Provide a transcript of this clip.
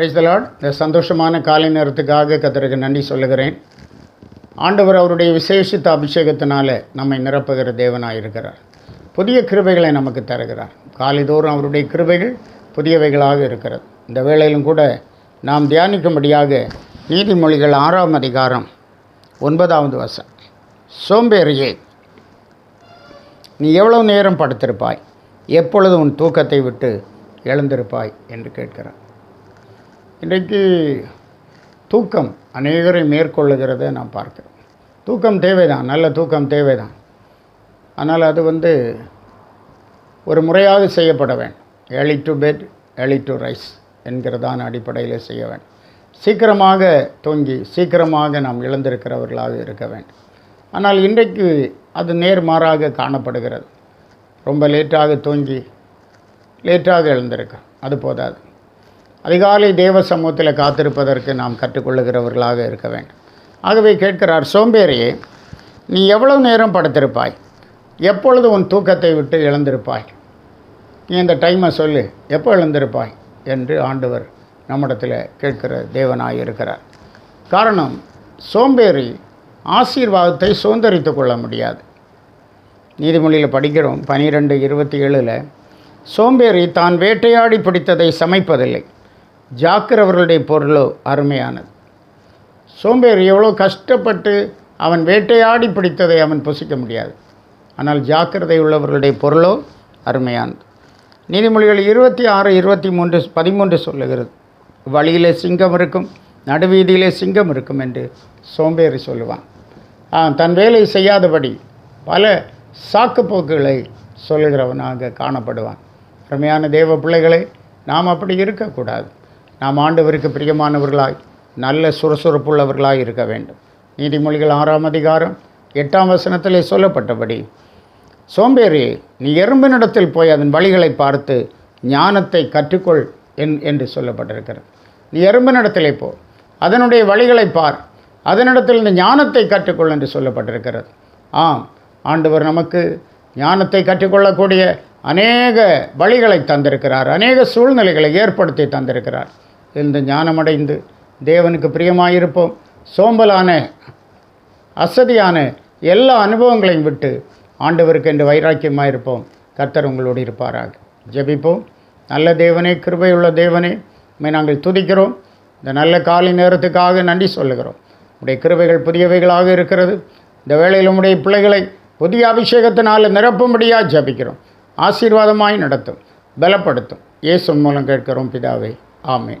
Price இந்த சந்தோஷமான காலை நேரத்துக்காக கத்திரக்கு நன்றி சொல்லுகிறேன். ஆண்டவர் அவருடைய விசேஷித்த அபிஷேகத்தினால நம்மை நிரப்புகிற தேவனாக இருக்கிறார். புதிய கிருபைகளை நமக்கு தருகிறார். காலைதோறும் அவருடைய கிருபைகள் புதியவைகளாக இருக்கிறது. இந்த வேளையிலும் கூட நாம் தியானிக்கும்படியாக நீதிமொழிகள் ஆறாம் அதிகாரம் ஒன்பதாவது வசம் சோம்பேறியே நீ எவ்வளவு நேரம் படுத்திருப்பாய்? எப்பொழுது உன் தூக்கத்தை விட்டு எழுந்திருப்பாய்? என்று கேட்கிறார். இன்றைக்கு தூக்கம் அநேகரை மேற்கொள்ளுகிறத நாம் பார்க்கிறோம். தூக்கம் தேவைதான் நல்ல தூக்கம் தேவைதான். ஆனால் அது வந்து ஒரு முறையாக செய்யப்பட வேண்டும். Early to bed early to rise என்கிறதான அடிப்படையில் செய்ய வேண்டும். சீக்கிரமாக தூங்கி சீக்கிரமாக நாம் இழந்திருக்கிறவர்களாக இருக்க வேண்டும். ஆனால் இன்றைக்கு அது நேர்மாறாக காணப்படுகிறது. ரொம்ப லேட்டாக தூங்கி லேட்டாக எழுந்திருக்க அது போதாது. அதிகாலை தேவ சமூகத்தில் காத்திருப்பதற்கு நாம் கற்றுக்கொள்ளுகிறவர்களாக இருக்க வேண்டும். ஆகவே கேட்கிறார் சோம்பேறியே நீ எவ்வளவு நேரம் படுத்திருப்பாய்? எப்பொழுது உன் தூக்கத்தை விட்டு இழந்திருப்பாய் நீ இந்த டைமை சொல்லு எப்போ எழுந்திருப்பாய்? என்று ஆண்டவர் நம்மிடத்தில் கேட்கிற தேவனாய் இருக்கிறார். காரணம் சோம்பேறி ஆசீர்வாதத்தை சுதந்திரித்து கொள்ள முடியாது. நீதிமொழியில் படிக்கிறோம் பனிரெண்டு இருபத்தி ஏழில் சோம்பேறி தான் வேட்டையாடி பிடித்ததை சமைப்பதில்லை. ஜாக்கிரவர்களுடைய பொருளோ அருமையானது. சோம்பேறி எவ்வளோ கஷ்டப்பட்டு அவன் வேட்டையாடி பிடித்ததை அவன் புசிக்க முடியாது. ஆனால் ஜாக்கிரதை உள்ளவர்களுடைய பொருளோ அருமையானது. நீதிமொழிகள் இருபத்தி ஆறு இருபத்தி மூன்று பதிமூன்று சொல்லுகிறது. வழியிலே சிங்கம் இருக்கும் நடுவீதியிலே சிங்கம் இருக்கும் என்று சோம்பேறி சொல்லுவான். தன் வேலை செய்யாதபடி பல சாக்குப்போக்குகளை சொல்லுகிறவனாக காணப்படுவான். அருமையான தேவ பிள்ளைகளை நாம் அப்படி இருக்கக்கூடாது. நாம் ஆண்டவருக்கு பிரியமானவர்களாய் நல்ல சுறுசுறுப்புள்ளவர்களாய் இருக்க வேண்டும். நீதிமொழிகள் ஆறாம் அதிகாரம் எட்டாம் வசனத்திலே சொல்லப்பட்டபடி சோம்பேறி நீ எறும்பினிடத்தில் போய் அதன் வழிகளை பார்த்து ஞானத்தை கற்றுக்கொள் என் என்று சொல்லப்பட்டிருக்கிறது. நீ எறும்பினிடத்திலே போ அதனுடைய வழிகளை பார் அதனிடத்தில் இந்த ஞானத்தை கற்றுக்கொள் என்று சொல்லப்பட்டிருக்கிறது. ஆம் ஆண்டவர் நமக்கு ஞானத்தை கற்றுக்கொள்ளக்கூடிய அநேக வழிகளை தந்திருக்கிறார் அநேக சூழ்நிலைகளை ஏற்படுத்தி தந்திருக்கிறார். இந்த ஞானமடைந்து தேவனுக்கு பிரியமாயிருப்போம். சோம்பலான அசதியான எல்லா அனுபவங்களையும் விட்டு ஆண்டவருக்கு என்று வைராக்கியமாக இருப்போம் கர்த்தர் உங்களோடு இருப்பாராக. ஜெபிப்போம். நல்ல தேவனே கிருபையுள்ள தேவனே உண்மை நாங்கள் துதிக்கிறோம். இந்த நல்ல காலை நேரத்துக்காக நன்றி சொல்லுகிறோம். உடைய கிருபைகள் புதியவைகளாக இருக்கிறது. இந்த வேளையில் உடைய பிள்ளைகளை புதிய அபிஷேகத்தினால் நிரப்பும்படியாக ஜெபிக்கிறோம். ஆசீர்வாதமாய் நடத்தும். பலப்படுத்தும். இயேசு மூலம் கேட்கிறோம் பிதாவே. ஆமேன்.